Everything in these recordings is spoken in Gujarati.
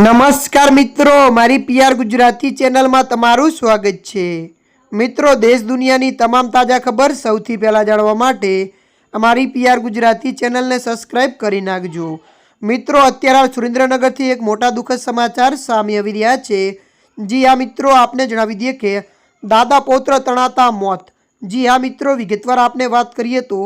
નમસ્કાર મિત્રો, મારી પીઆર ગુજરાતી ચેનલમાં તમારું સ્વાગત છે. મિત્રો, દેશ દુનિયાની તમામ તાજા ખબર સૌથી પહેલાં જાણવા માટે અમારી પીઆર ગુજરાતી ચેનલને સબસ્ક્રાઈબ કરી નાખજો. મિત્રો, અત્યારે સુરેન્દ્રનગરથી એક મોટા દુઃખદ સમાચાર સામે આવી રહ્યા છે. જી હા, મિત્રો, આપને જણાવી દઈએ કે દાદા પૌત્ર તણાતા મોત. જી હા, મિત્રો, વિગતવાર આપને વાત કરીએ તો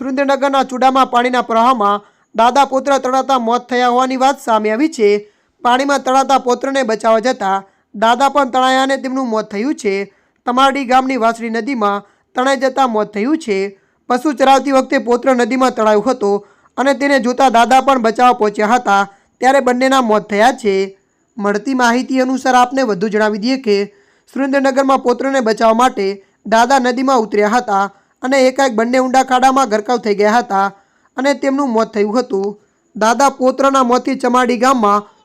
સુરેન્દ્રનગરના ચૂડામાં પાણીના પ્રવાહમાં દાદા પૌત્ર તણાતા મોત થયા હોવાની વાત સામે આવી છે. પાણીમાં તણાતા પોત્રને બચાવવા જતાં દાદા પણ તણાયા તેમનું મોત થયું છે. તમારડી ગામની વાસળી નદીમાં તણાઈ જતાં મોત થયું છે. પશુ ચરાવતી વખતે પોત્ર નદીમાં તણાયો હતો અને તેને જોતા દાદા પણ બચાવવા પહોંચ્યા હતા ત્યારે બંનેના મોત થયા છે. મળતી માહિતી અનુસાર આપને વધુ જણાવી દઈએ કે સુરેન્દ્રનગરમાં પોત્રને બચાવવા માટે દાદા નદીમાં ઉતર્યા હતા અને એકાએક બંને ઊંડા ખાડામાં ગરકાવ થઈ ગયા હતા અને તેમનું મોત થયું હતું. દાદા પોત્રના મોતથી ચમાડી ગામમાં